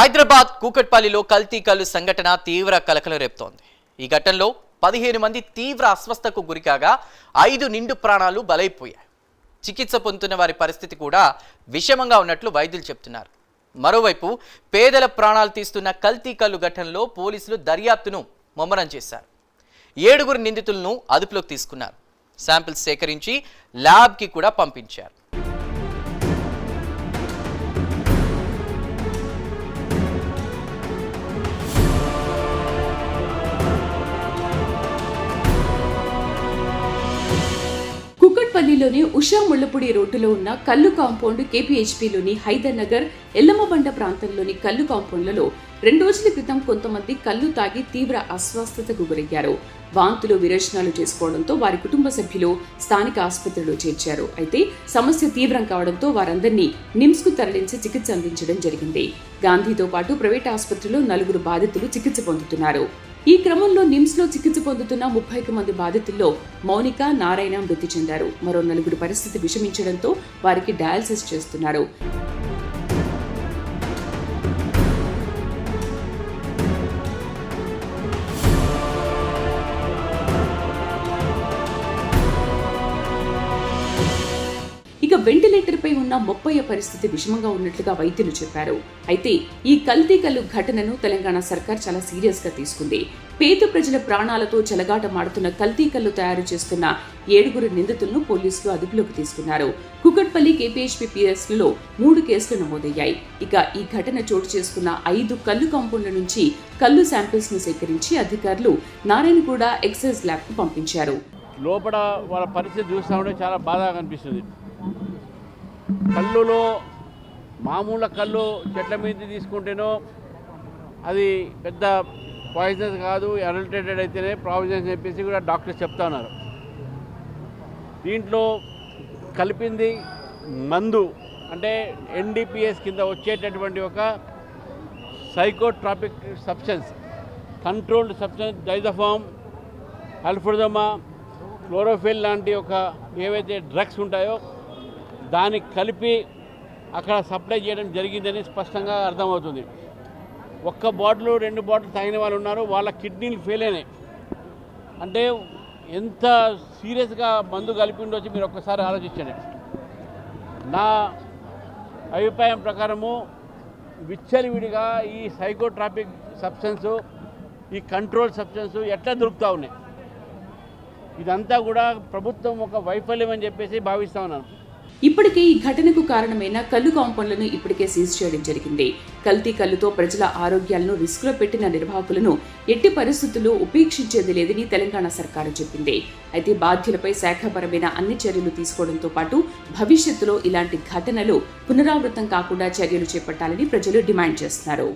హైదరాబాద్ కూకట్పల్లిలో కల్తీ కల్లు సంఘటన తీవ్ర కలకలం రేపుతోంది. ఈ ఘటనలో పదిహేను మంది తీవ్ర అస్వస్థకు గురికాగా ఐదు నిండు ప్రాణాలు బలైపోయాయి. చికిత్స పొందుతున్న వారి పరిస్థితి కూడా విషమంగా ఉన్నట్లు వైద్యులు చెప్తున్నారు. మరోవైపు పేదల ప్రాణాలు తీస్తున్న కల్తీ కల్లు ఘటనలో పోలీసులు దర్యాప్తును ముమ్మరం చేశారు. ఏడుగురు నిందితులను అదుపులోకి తీసుకున్నారు. శాంపిల్స్ సేకరించి ల్యాబ్కి కూడా పంపించారు. కుక్కట్పల్లిలోని ఉషా ముళ్ళపూడి రోడ్డులో ఉన్న కల్లు కాంపౌండ్ కేపీహెచ్పీలోని హైదర్ నగర్ ఎల్లమ్మబండ ప్రాంతంలోని కల్లు కాంపౌండ్లలో రెండు రోజుల క్రితం కొంతమంది కళ్ళు తాగి తీవ్ర అస్వస్థతకు గురయ్యారు. వాంతులు విరోచనాలు చేసుకోవడంతో వారి కుటుంబ సభ్యులు స్థానిక ఆసుపత్రిలో చేర్చారు. అయితే సమస్య తీవ్రం కావడంతో వారందరినీ నిమ్స్కు తరలించి చికిత్స అందించడం జరిగింది. గాంధీతో పాటు ప్రైవేట్ ఆసుపత్రిలో నలుగురు బాధితులు చికిత్స పొందుతున్నారు. ఈ క్రమంలో నిమ్స్లో చికిత్స పొందుతున్న ముప్పై మంది బాధితుల్లో మౌనిక నారాయణ మృతి చెందారు. మరో నలుగురు పరిస్థితి విషమించడంతో వారికి డయాలసిస్ చేస్తున్నారు. వెంటిలేటర్పై ఉన్న ముప్పయ్య పరిస్థితి విషమంగా ఉన్నట్లుగా వైద్యులు చెప్పారు. అయితే ఈ కల్తీ కల్లు ఘటనను తెలంగాణ సర్కార్ చాలా సీరియస్గా తీసుకుంది. పేద ప్రజల ప్రాణాలతో చెలగాటమాడుతున్న కల్తీ కల్లు తయారు చేస్తున్న ఏడుగురు నిందితులను పోలీసులు అదుపులోకి తీసుకున్నారు. కుకట్పల్లి కేపీహెచ్పీ పిఎస్లలో మూడు కేసులు నమోదయ్యాయి. ఇక ఈ ఘటన చోటు చేసుకున్న ఐదు కల్లు కాంపౌండ్ల నుంచి కల్లు శాంపిల్స్ను సేకరించి అధికారులు నారాయణగూడ ఎక్సైజ్ ల్యాబ్కు పంపించారు. లోపల వాళ్ళ పరిస్థితి చూస్తూ ఉంటే చాలా బాధగా కనిపిస్తుంది కళ్ళులో మామూలు కళ్ళు చెట్ల మీద తీసుకుంటేనో అది పెద్ద పాయిజనస్ కాదు అడల్టేటెడ్ అయితేనే ప్రావిజన్స్ చెప్పేసి కూడా డాక్టర్స్ చెప్తా ఉన్నారు. దీంట్లో కలిపింది మందు అంటే ఎన్డీపీఎస్ కింద వచ్చేటటువంటి ఒక psychotropic substance controlled substance diazepam అల్ఫుడమా chlorophyll లాంటి ఒక ఏవైతే డ్రగ్స్ ఉంటాయో దానికి కలిపి అక్కడ సప్లై చేయడం జరిగిందని స్పష్టంగా అర్థమవుతుంది. ఒక్క బాటిల్ రెండు బాటిల్ తాగిన వాళ్ళు ఉన్నారు వాళ్ళ కిడ్నీలు ఫెయిల్ అయినాయి. అంటే ఎంత సీరియస్గా మందు కలిపి ఉండొచ్చు మీరు ఒక్కసారి ఆలోచించండి. నా అభిప్రాయం ప్రకారము విచ్చలివిడిగా ఈ సైకోట్రాపిక్ సబ్స్టెన్స్ ఈ కంట్రోల్ సబ్స్టెన్స్ ఎట్లా దొరుకుతూ ఉన్నాయి? ఇదంతా కూడా ప్రభుత్వం ఒక వైఫల్యం అని చెప్పేసి భావిస్తూ ఉన్నాను. ఇప్పటికే ఈ ఘటనకు కారణమైన కళ్ళు కాంపౌండ్లను ఇప్పటికే సీజ్ చేయడం జరిగింది. కల్తీ కళ్ళుతో ప్రజల ఆరోగ్యాలను రిస్క్లో పెట్టిన నిర్వాహకులను ఎట్టి పరిస్థితుల్లో ఉపేక్షించేది లేదని తెలంగాణ సర్కారు చెప్పింది. అయితే బాధ్యులపై శాఖపరమైన అన్ని చర్యలు తీసుకోవడంతో పాటు భవిష్యత్తులో ఇలాంటి ఘటనలు పునరావృతం కాకుండా చర్యలు చేపట్టాలని ప్రజలు డిమాండ్ చేస్తున్నారు.